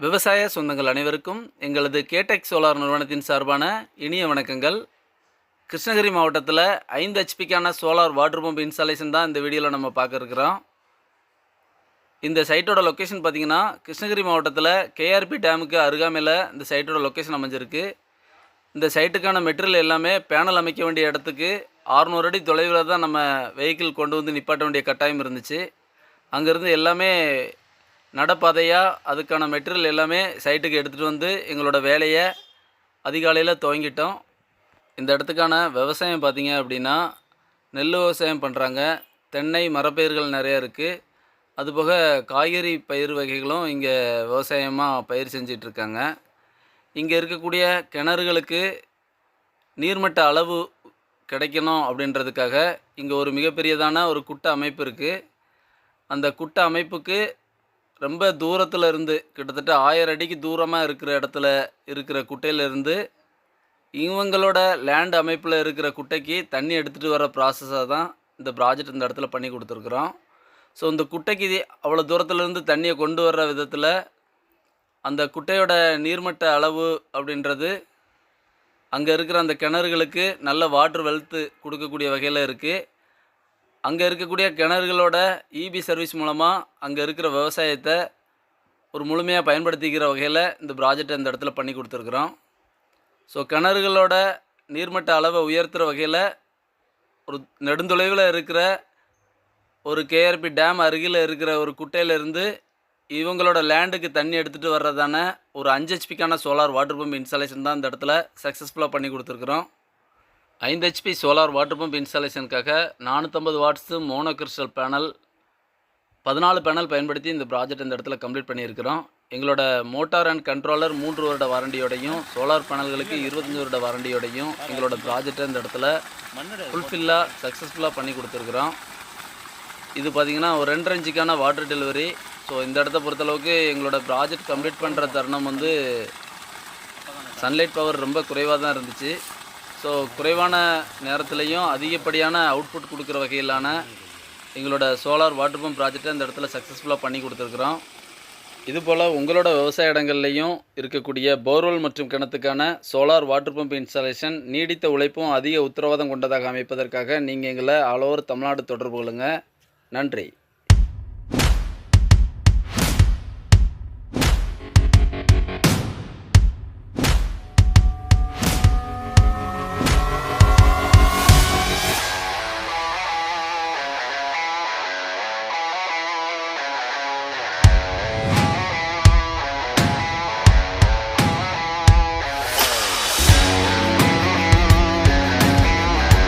விவசாய சொந்தங்கள் அனைவருக்கும் எங்களது கேடெக் சோலார் நிறுவனத்தின் சார்பான இனிய வணக்கங்கள். கிருஷ்ணகிரி மாவட்டத்தில் ஐந்து ஹெச்பிக்கான சோலார் வாட்டர் பம்ப் இன்ஸ்டாலேஷன் தான் இந்த வீடியோவில் நம்ம பார்க்க இருக்கிறோம் இந்த சைட்டோட லொக்கேஷன் பார்த்திங்கன்னா கிருஷ்ணகிரி மாவட்டத்தில் கேஆர்பி டேமுக்கு அருகாமையில் இந்த சைட்டோட லொக்கேஷன் அமைஞ்சிருக்கு. இந்த சைட்டுக்கான மெட்டீரியல் எல்லாமே பேனல் அமைக்க வேண்டிய இடத்துக்கு 600 அடி தொலைவில் தான் நம்ம வெஹிக்கிள் கொண்டு வந்து நிப்பாட்ட வேண்டிய கட்டாயம் இருந்துச்சு. அங்கேருந்து எல்லாமே நடப்பாதையாக அதுக்கான மெட்டீரியல் எல்லாமே சைட்டுக்கு எடுத்துகிட்டு வந்து எங்களோட வேலையை அதிகாலையில் துவங்கிட்டோம். இந்த இடத்துக்கான விவசாயம் பார்த்திங்க அப்படின்னா நெல் விவசாயம் பண்ணுறாங்க தென்னை மரப்பயிர்கள் நிறைய இருக்குது அதுபோக காய்கறி பயிர் வகைகளும் இங்கே விவசாயமாக பயிர் செஞ்சிட்ருக்காங்க இங்கே இருக்கக்கூடிய கிணறுகளுக்கு நீர்மட்ட அளவு கிடைக்கணும் அப்படின்றதுக்காக இங்கே ஒரு மிகப்பெரியதான ஒரு குட்டை அமைப்பு இருக்குது அந்த குட்டை அமைப்புக்கு ரொம்ப தூரத்தில் இருந்து கிட்டத்தட்ட ஆயிரம் அடிக்கு தூரமாக இருக்கிற இடத்துல இருக்கிற குட்டையிலேருந்து இவங்களோட லேண்ட் அமைப்பில் இருக்கிற குட்டைக்கு தண்ணி எடுத்துகிட்டு வர ப்ராசஸாக தான் இந்த ப்ராஜெக்ட் இந்த இடத்துல பண்ணி கொடுத்துருக்குறோம். ஸோ இந்த குட்டைக்கு அவ்வளோ தூரத்துலேருந்து தண்ணியை கொண்டு வர்ற விதத்தில் அந்த குட்டையோட நீர்மட்ட அளவு அப்படின்றது அங்கே இருக்கிற அந்த கிணறுகளுக்கு நல்ல வாட்டர் வெல்த்து கொடுக்கக்கூடிய வகையில் இருக்குது அங்கே இருக்கக்கூடிய கிணறுகளோட இபி சர்வீஸ் மூலமாக அங்கே இருக்கிற விவசாயத்தை ஒரு முழுமையாக பயன்படுத்திக்கிற வகையில் இந்த ப்ராஜெக்டை இந்த இடத்துல பண்ணி கொடுத்துருக்குறோம். ஸோ கிணறுகளோட நீர்மட்ட அளவை உயர்த்துகிற வகையில் ஒரு நெடுந்தொலைவில் இருக்கிற ஒரு கேஆர்பி டேம் அருகில் இருக்கிற ஒரு குட்டையிலேருந்து இவங்களோட லேண்டுக்கு தண்ணி எடுத்துகிட்டு வர்றதான ஒரு அஞ்சு ஹெச்பிக்கான சோலார் வாட்டர் பம்ப் இன்ஸ்டாலேஷன் தான் இந்த இடத்துல சக்ஸஸ்ஃபுல்லாக பண்ணி கொடுத்துருக்குறோம். ஐந்து ஹெச்பி சோலார் வாட்டர் பம்ப் இன்ஸ்டாலேஷனுக்காக நானூற்றம்பது வாட்ஸு மோனோ கிறிஸ்டல் பேனல் பதினாலு பேனல் பயன்படுத்தி இந்த ப்ராஜெக்ட் இந்த இடத்துல கம்ப்ளீட் பண்ணியிருக்கிறோம். எங்களோட மோட்டார் அண்ட் கண்ட்ரோலர் மூன்று வருட வாரண்டியோடையும் சோலார் பேனல்களுக்கு இருபத்தஞ்சி வருட வாரண்டியோடையும் எங்களோட ப்ராஜெக்டை இந்த இடத்துல ஃபுல்ஃபில்லாக சக்ஸஸ்ஃபுல்லாக பண்ணி கொடுத்துருக்குறோம். இது பார்த்திங்கன்னா ஒரு ரெண்டு இன்ச்சுக்கான வாட்டர் டெலிவரி ஸோ இந்த இடத்த பொறுத்தளவுக்கு எங்களோட ப்ராஜெக்ட் கம்ப்ளீட் பண்ணுற தருணம் வந்து சன்லைட் பவர் ரொம்ப குறைவாக தான் இருந்துச்சு. ஸோ குறைவான நேரத்துலையும் அதிகப்படியான அவுட்புட் கொடுக்குற வகையிலான எங்களோட சோலார் வாட்டர் பம்ப் ப்ராஜெக்டை இந்த இடத்துல சக்ஸஸ்ஃபுல்லாக பண்ணி கொடுத்துருக்குறோம். இதுபோல் உங்களோட விவசாய இடங்கள்லையும் இருக்கக்கூடிய போர்வெல் மற்றும் கிணத்துக்கான சோலார் வாட்டர் பம்ப் இன்ஸ்டாலேஷன் நீடித்த உழைப்பும் அதிக உத்தரவாதம் கொண்டதாக அமைப்பதற்காக நீங்கள் எங்களை ஆல் ஓவர் தமிழ்நாடு தொடர்பு கொள்ளுங்கள் நன்றி.